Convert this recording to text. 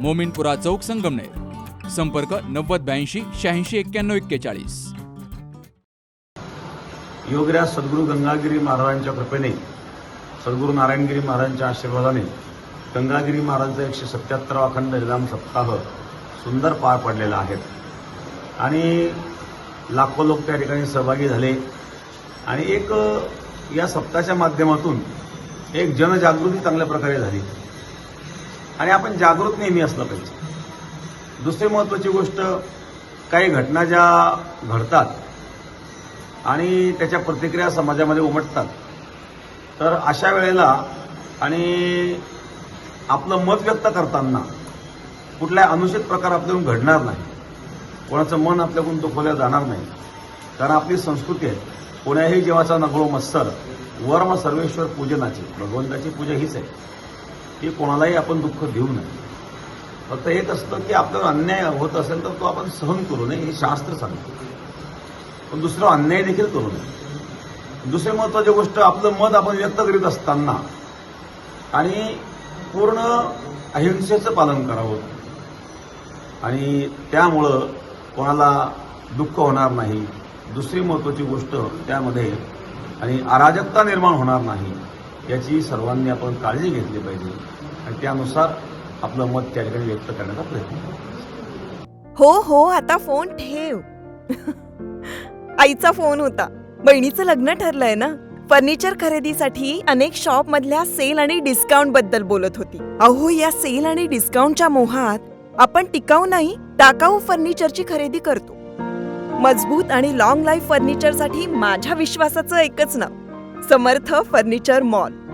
मोमिनपुरा चौक संगमनेर. संपर्क नव्वद ब्याऐंशी शहाऐंशी एक्क्याण्णव एक्केचाळीस. योगराज सद्गुरू गंगागिरी महाराजांच्या कृपेने सद्गुरू नारायणगिरी महाराजांच्या आशीर्वादाने गंगागिरी महाराजांचा एकशे सत्याहत्तरावा अखंड निलाम सप्ताह सुंदर पार पडलेला आहे. आणि लाखो लोक त्या ठिकाणी सहभागी झाले. आणि एक या सप्ताहाच्या माध्यमातून एक जनजागृती चांगल्या प्रकारे झाली. आणि आपण जागृत नेहमी असलं पाहिजे. दुसरी महत्त्वाची गोष्ट काही घटना ज्या घडतात आणि त्याच्या प्रतिक्रिया समाजामध्ये उमटतात तर अशा वेळेला आणि आपलं मत व्यक्त करताना कुठलाही अनुचित प्रकार आपल्याकडून घडणार नाही. कोणाचं मन आपल्याकडून दुखवल्या जाणार नाही. कारण आपली संस्कृती आहे. कोण्याही जीवाचा नगळो मत्सर वर्म सर्वेश्वर पूजनाची भगवंताची पूजा हीच आहे. की कोणालाही आपण दुःख देऊ नये. फक्त एक असतं की आपल्यावर अन्याय होत असेल तर तो आपण सहन करू नये हे शास्त्र सांगतो. पण दुसरा अन्याय देखील करू नये. दुसरी महत्वाची गोष्ट आपलं मत आपण व्यक्त करीत असताना आणि पूर्ण अहिंसेचं पालन करावं. आणि त्यामुळं कोणाला दुःख होणार नाही. दुसरी महत्वाची गोष्ट त्यामध्ये आणि अराजकता निर्माण होणार नाही. याची सर्वांनी आपण काळजी घेतली पाहिजे. आणि त्यानुसार आपलं मत त्या ठिकाणी व्यक्त करण्याचा प्रयत्न हो हो आता फोन ठेव. आईचा फोन होता. बहिणीचं लग्न ठरलंय ना? फर्निचर खरेदीसाठी अनेक शॉप मधल्या सेल आणि डिस्काउंटबद्दल बोलत होती. अहो या सेल आणि डिस्काउंटच्या मोहात आपण टिकाऊ नाही टाकाऊ फर्निचरची खरेदी करतो. मजबूत आणि लॉंग लाईफ फर्निचरसाठी माझ्या विश्वासाचं एकच नाव. Samarth furniture mall.